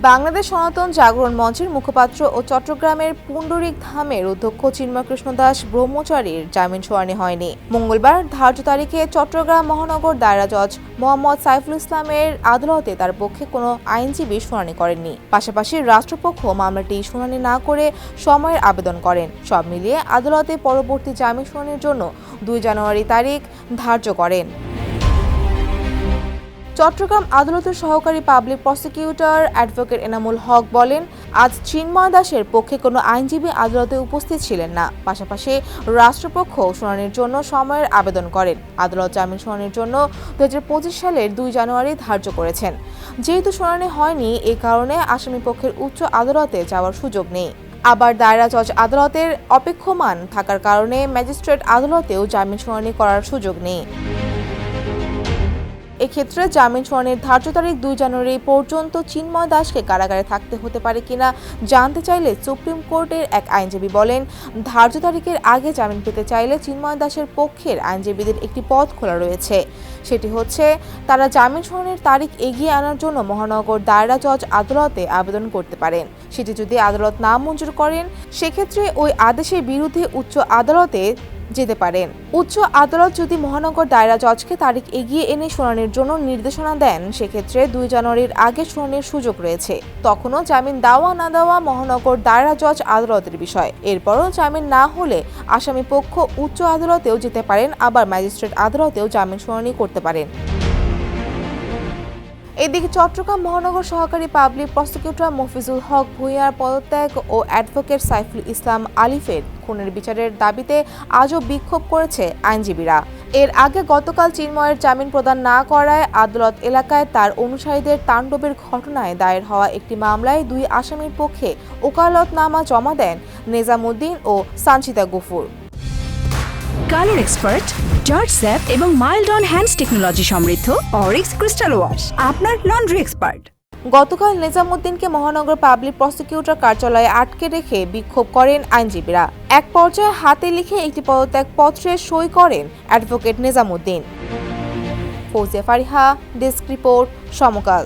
বাংলাদেশ সনাতন জাগরণ মঞ্চের মুখপাত্র ও চট্টগ্রামের পুণ্ডরিক ধামের অধ্যক্ষ চিন্ময় কৃষ্ণ দাস ব্রহ্মচারীর জামিন শুনানি হয়নি। মঙ্গলবার ধার্য তারিখে চট্টগ্রাম মহানগর দায়রা জজ মোহাম্মদ সাইফুল ইসলামের আদালতে তার পক্ষে কোনো আইনজীবী শুনানি করেননি। পাশাপাশি রাষ্ট্রপক্ষ মামলাটি শুনানি না করে সময়ের আবেদন করেন। সব মিলিয়ে আদালতে পরবর্তী জামিন শুনানির জন্য দুই জানুয়ারি তারিখ ধার্য করেন। চট্টগ্রাম আদালতের সহকারী public prosecutor advocate Enamul Haque বলেন, আজ চিন্ময় দাসের পক্ষে কোনো আইনজীবী আদালতে উপস্থিত ছিলেন না। পাশাপাশি রাষ্ট্রপক্ষ শুনানির জন্য সময়ের আবেদন করেন। আদালত জামিন শুনানির জন্য দু হাজার পঁচিশ সালের দুই জানুয়ারি ধার্য করেছেন। যেহেতু শুনানি হয়নি, এ কারণে আসামি পক্ষের উচ্চ আদালতে যাওয়ার সুযোগ নেই। আবার দায়রা জজ আদালতের অপেক্ষমান থাকার কারণে ম্যাজিস্ট্রেট আদালতেও জামিন শুনানি করার সুযোগ নেই। এক্ষেত্রে জামিন শুনানির ধার্য তারিখ দুই জানুয়ারি পর্যন্ত চিন্ময় দাসকে কারাগারে থাকতে হতে পারে কিনা জানতে চাইলে সুপ্রিম কোর্টের এক আইনজীবী বলেন, ধার্য তারিখের আগে জামিন পেতে চাইলে চিন্ময় দাসের পক্ষের আইনজীবীদের একটি পথ খোলা রয়েছে। সেটি হচ্ছে, তারা জামিন শুনানির তারিখ এগিয়ে আনার জন্য মহানগর দায়রা জজ আদালতে আবেদন করতে পারেন। সেটি যদি আদালত না মঞ্জুর করেন, সেক্ষেত্রে ওই আদেশের বিরুদ্ধে উচ্চ আদালতে যেতে পারেন। উচ্চ আদালত যদি মহানগর দায়রা জজকে তারিখ এগিয়ে এনে শুনানির জন্য নির্দেশনা দেন, সেক্ষেত্রে দুই জানুয়ারির আগে শুনানির সুযোগ রয়েছে। তখনও জামিন দেওয়া না দেওয়া মহানগর দায়রা জজ আদালতের বিষয়। এরপরও জামিন না হলে আসামি পক্ষ উচ্চ আদালতেও যেতে পারেন, আবার ম্যাজিস্ট্রেট আদালতেও জামিন শুনানি করতে পারেন। এদিকে চট্টগ্রাম মহানগর সহকারী পাবলিক প্রসিকিউটর মফিজুল হক ভূঁইয়ার পদত্যাগ ও অ্যাডভোকেট সাইফুল ইসলাম আলিফের খুনের বিচারের দাবিতে আজও বিক্ষোভ করেছে আইনজীবীরা। এর আগে গতকাল চিন্ময়ের জামিন প্রদান না করায় আদালত এলাকায় তার অনুসারীদের তাণ্ডবের ঘটনায় দায়ের হওয়া একটি মামলায় দুই আসামির পক্ষে ওকালতনামা জমা দেন নেজামুদ্দিন ও Sanchita Gafur. Colour expert George sap এবং মাইল্ড অন হ্যান্ডস টেকনোলজি সমৃদ্ধ অরিক্স ক্রিস্টাল ওয়াশ, আপনার লন্ড্রি এক্সপার্ট। গতকাল নিজামুদ্দিনকে মহানগর পাবলিক প্রসিকিউটর কার্যালয়ে আটকে রেখে বিক্ষোভ করেন আইনজীবীরা। এক পর্যায়ে হাতে লিখে একটি পদত্যাগ পত্রে সই করেন advocate Nizamuddin. Fouzia Fariha, desk report, Samakal.